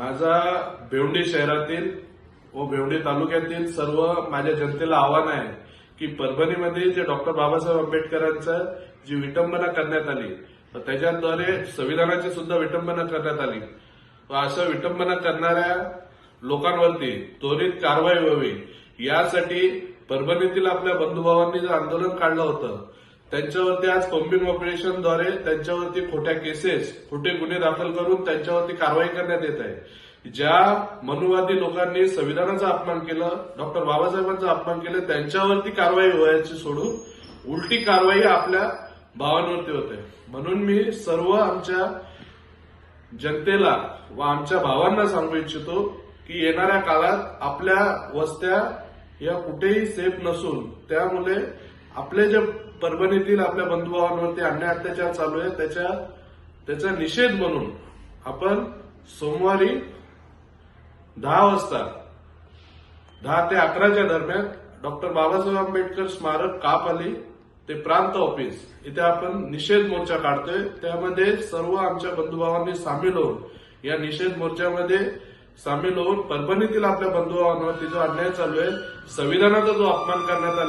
माझा भेवंडी शहरातील व भेवंडी तालुक्यातील सर्व माझ्या जनतेला आव्हान आहे की परभणीमध्ये जे डॉक्टर बाबासाहेब आंबेडकरांचं जी विटंबना करण्यात आली त्याच्याद्वारे संविधानाची सुद्धा विटंबना करण्यात आली. व असं विटंबना करणाऱ्या लोकांवरती त्वरित कारवाई व्हावी यासाठी परभणीतील आपल्या बंधुभावांनी जे आंदोलन काढलं होतं त्यांच्यावरती आज कॉम्बिंग ऑपरेशनद्वारे त्यांच्यावरती खोट्या केसेस खोटे गुन्हे दाखल करून त्यांच्यावरती कारवाई करण्यात येत आहे. ज्या मनुवादी लोकांनी संविधानाचा अपमान केलं डॉक्टर बाबासाहेबांचा अपमान केलं त्यांच्यावरती कारवाई व्हायची सोडून उलटी कारवाई आपल्या भावांवरती होते. म्हणून मी सर्व आमच्या जनतेला व आमच्या भावांना सांगू इच्छितो की येणाऱ्या काळात आपल्या वस्त्या या कुठेही सेफ नसून त्यामुळे आपले जे परभणीतील आपल्या बंधुभावांवरती अन्याय अत्याचार चालू आहे त्याच्या त्याचा निषेध म्हणून आपण सोमवारी दहा वाजता दहा ते अकराच्या दरम्यान डॉक्टर बाबासाहेब आंबेडकर स्मारक कापआली ते प्रांत ऑफिस इथे आपण निषेध मोर्चा काढतोय. त्यामध्ये सर्व आमच्या बंधुभावांनी सामील होऊन या निषेध मोर्चामध्ये सामील होऊन परभणीतील आपल्या बंधुभावांवरती जो अन्याय चालू आहे संविधानाचा जो अपमान करण्यात आला